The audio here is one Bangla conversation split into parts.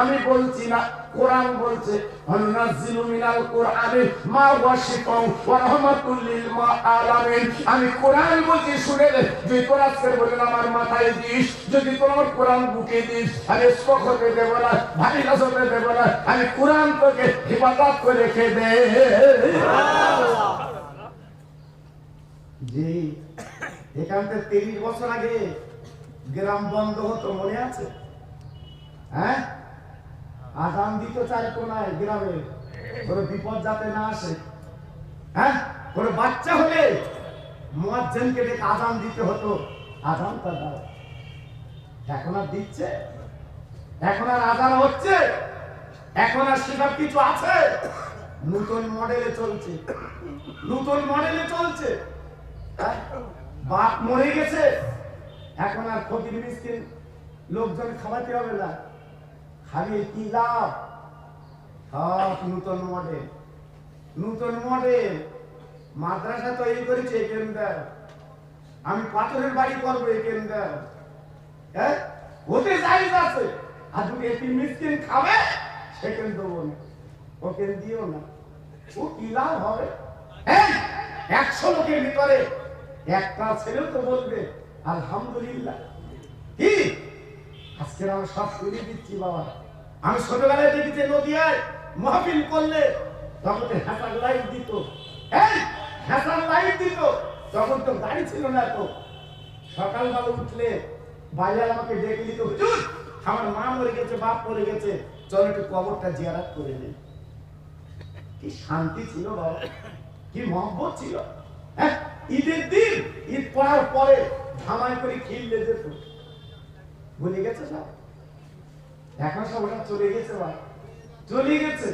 আমি বলছি না, কোরআন বলছে কোরআনে আমি কোরআন বলছি, শুনে নে। যদি তোর আজকে বলেন আমার মাথায় দিস, যদি তোর আমার কোরআন বুকে দিস, আমি না না, আমি কোরআন তোকে হিফাজত করে রেখে দে। এখান থেকে তিরিশ বছর আগে গ্রাম বন্ধ হতো, মনে আছে? হ্যাঁ? আগাম দিত চার কোনায় গ্রামে। কোনো বিপদ যাতে না আসে হ্যাঁ? কোনো বাচ্চা হলে মুয়াজ্জিনকে ডেকে আজান দিতে হতো। আজানটা দাও। এখন আর দিচ্ছে? এখন আর আজান হচ্ছে? এখন আর সেসব কিছু আছে? নতুন মডেলে চলছে। নতুন মডেলে চলছে। হ্যাঁ? বাপ মরে গেছে। এখন আর ফকির মিসকিন লোকজন খাওয়াতে হবে না। খালি কি লাভ সব নতুন মডেল নতুন মডেল মাদ্রাসা তৈরি করেছে এই কেন্দ্র। আমি পাথরের বাড়ি করব এই কেন্দ্র। হ্যাঁ? ওতে জায়জ আছে। আর যদি একটি মিসকিন খাবে সেকেন্ড দেবো না ওকে দিও না। ও কি লাভ হবে। হ্যাঁ? একশো লোকের ভিতরে। একটা ছেলেও তো বলবে, আলহামদুলিল্লাহ। কি? আজকে আমি সব শুনে দিচ্ছি বাবা। আমি ছোটবেলায় দেখেছি নদিয়ায় মহাবিল করলে তখন হ্যাসার লাইট দিত। হ্যাঁ লাইট দিত। তখন তো গাড়ি ছিল না তো। সকালবেলা উঠলে বাইরে আমাকে ডেকে দিত হুজুর, আমার মা মরে গেছে, বাপ মরে গেছে। চল একটু কবরটা জিয়ারাত করে নেই। কি শান্তি ছিল বাবা। কি মহব্বত ছিল। হ্যাঁ ঈদের দিন, ঈদ পড়ার পরে ধামাই করে খিললে যেত ভুলে গেছে সব? এখন সব ওটা চলে গেছে বা? চলে গেছে?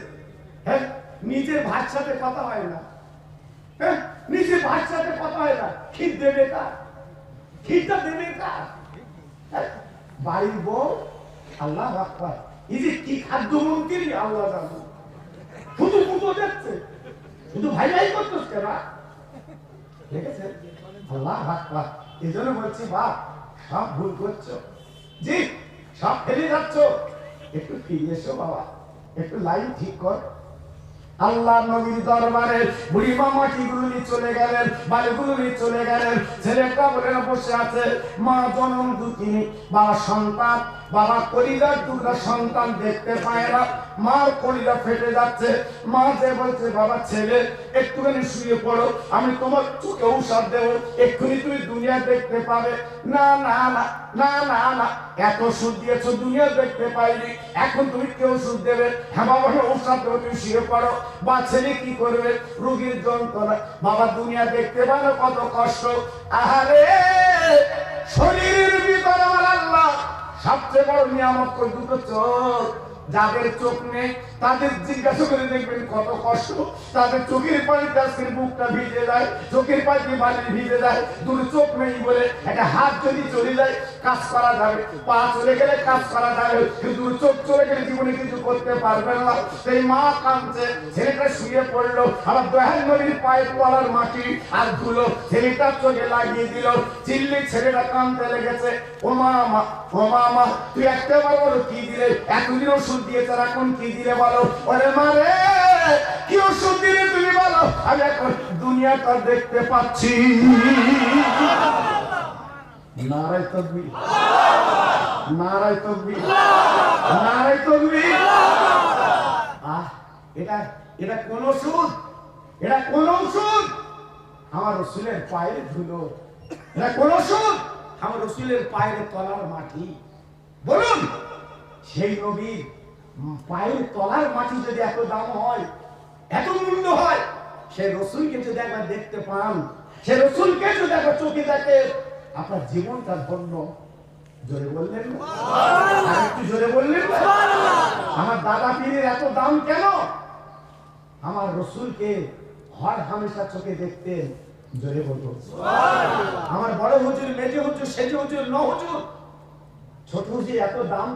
হ্যাঁ নিজের সাথে কথা হয় না। হ্যাঁ নিজের সাথে কথা হয় না। খির দেবে কার? খিরটা দেবে কার? হ্যাঁ? বাড়ির বউ, আল্লাহ আকবার। এই যে কি খাদ্যমন্ত্রী, আল্লাহ জানো। শুধু পুজো যাচ্ছে শুধু ভাই ভাই করতেছ কেন? দেখেছে আল্লাহ আকবার। এই জন্য বলছি, বাপ, সব ভুল করছ। জি, সব ফেলে যাচ্ছ। একটু ফিরে এসো বাবা, একটু লাইন ঠিক কর। আল্লাহ নবীর দরবারে বুড়ি মা মাটিগুলো নিয়ে চলে গেলেন বাড়িগুলো নিয়ে চলে গেলেন ছেলেটা বলে বসে আছে, মা জনম দুঃখিনী, বাবা সন্তান, বাবা কলিজার টুকরা সন্তান দেখতে পায় না, মার কলিজা ফেটে যাচ্ছে, মা যে বলছে, বাবা ছেলে, একটুখানি শুয়ে পড়ো, আমি তোমার চোখে ঔষধ দেবো, এক্ষুনি তুমি দুনিয়া দেখতে পাবে। না না না না না না, এত সুদ দিয়েছ, দুনিয়া দেখতে পাইনি। এখন তুমি কেউ সুদ দেবে? বাবা ঔষধ দেবো তুমি শুয়ে পড়ো বা ছেলে কি করবে? রুগীর যন্ত্রণা। বাবা, দুনিয়া দেখতে পারো কত কষ্ট। আহারে, শরীরের ভিতরে আল্লাহ সবচেয়ে বড় নিয়ামত করে দুটো চোখ। যাদের চোখ নেই, তাদের জিজ্ঞাসা করে দেখবেন কত কষ্ট। তাদের চোখের পানিতে আজকের বুকটা ভিজে যায়, চোখের পানিতে পানি ভিজে যায়। দুটো চোখ নেই বলে একটা হাত যদি চলে যায়, কাজ করা যাবে। পা চলে গেলে কাজ করা যাবে। কিন্তু চোখ চলে গেলে জীবনে কিছু করতে পারবে না। সেই মা কাঁদছে, ছেলেটা শুয়ে পড়ল। আবার দয়াল নদীর পায়ের তলার মাটি আর ধুলো ছেলেটার চোখে লাগিয়ে দিল। চিল্লি ছেলেটা কাঁদতে লেগেছে। ও মা মা, ও মা তুই একটা বার বলো কি দিলে? এতদিন ওষুধ দিয়েছে আর এখন কি দিলে বলো? ওরে মা রে, কি ওষুধ দিলে তুমি বলো? আমি এখন দুনিয়াটা দেখতে পাচ্ছি। নারায় তকবীর। নারায় তকবীর। নারায় তকবীর। আহ, এটা এটা কোন ওষুধ? এটা কোন ওষুধ? আমার রসুলের পায়ের ধুলো। এটা কোন ওষুধ? আমার রসুলের পায়ের তলার মাটি। বলুন, সেই নবীর পায়ের তলার মাটি যদি এত দাম হয় এত মূল্য হয় সে রসুলকে যদি একবার দেখতে পান সে রসুলকে যদি একবার চোখে দেখে আপনার জীবনটা ধন্য। জোরে বললেন? একটু জোরে বললেন? আমার দাদা পীরের এত দাম কেন? আমার রসুলকে হর হামেশা চোখে দেখতেন। জোরে বলতো আমার বড় হুজুর মেজে হুজুর সেজে হুজুর ন হুজুর ছোট হুজুর এত দাম